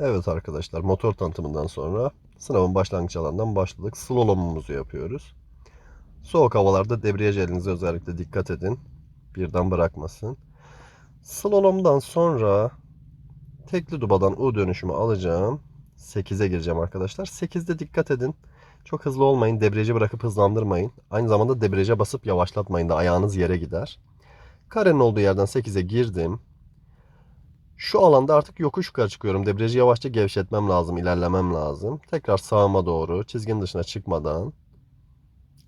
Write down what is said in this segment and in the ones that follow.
Evet arkadaşlar motor tanıtımından sonra sınavın başlangıç alanından başladık. Slalomumuzu yapıyoruz. Soğuk havalarda debriyaj elinize özellikle dikkat edin. Birden bırakmasın. Slalomdan sonra tekli dubadan U dönüşümü alacağım. 8'e gireceğim arkadaşlar. 8'de dikkat edin. Çok hızlı olmayın. Debriyajı bırakıp hızlandırmayın. Aynı zamanda debriyaja basıp yavaşlatmayın da ayağınız yere gider. Karenin olduğu yerden 8'e girdim. Şu alanda artık yokuş yukarı çıkıyorum. Debriyajı yavaşça gevşetmem lazım, ilerlemem lazım. Tekrar sağıma doğru çizginin dışına çıkmadan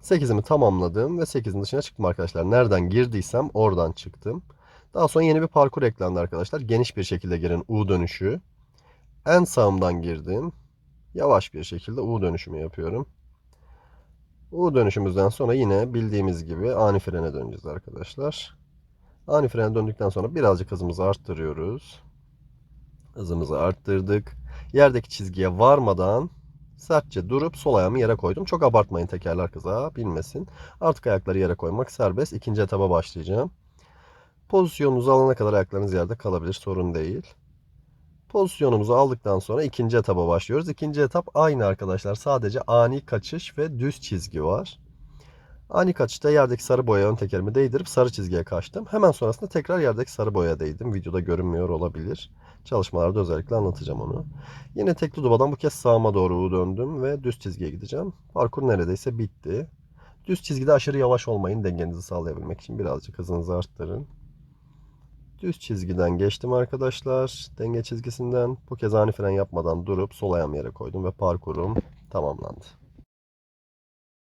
8'imi tamamladım ve 8'in dışına çıktım arkadaşlar. Nereden girdiysem oradan çıktım. Daha sonra yeni bir parkur eklendi arkadaşlar. Geniş bir şekilde girin U dönüşü. En sağımdan girdim. Yavaş bir şekilde U dönüşümü yapıyorum. U dönüşümüzden sonra yine bildiğimiz gibi ani frene döneceğiz arkadaşlar. Ani frene döndükten sonra birazcık hızımızı arttırıyoruz. Hızımızı arttırdık. Yerdeki çizgiye varmadan sertçe durup sol ayağımı yere koydum. Çok abartmayın tekerler kıza bilmesin. Artık ayakları yere koymak serbest. İkinci etaba başlayacağım. Pozisyonunuzu alana kadar ayaklarınız yerde kalabilir sorun değil. Pozisyonumuzu aldıktan sonra ikinci etaba başlıyoruz. İkinci etap aynı arkadaşlar. Sadece ani kaçış ve düz çizgi var. Ani kaçışta yerdeki sarı boya ön tekerimi değdirip sarı çizgiye kaçtım. Hemen sonrasında tekrar yerdeki sarı boya değdim. Videoda görünmüyor olabilir. Çalışmalarda özellikle anlatacağım onu. Yine tekli dubadan bu kez sağıma doğru döndüm ve düz çizgiye gideceğim. Parkur neredeyse bitti. Düz çizgide aşırı yavaş olmayın dengenizi sağlayabilmek için birazcık hızınızı arttırın. Düz çizgiden geçtim arkadaşlar. Denge çizgisinden bu kez ani fren yapmadan durup sol ayağımı yere koydum ve parkurum tamamlandı.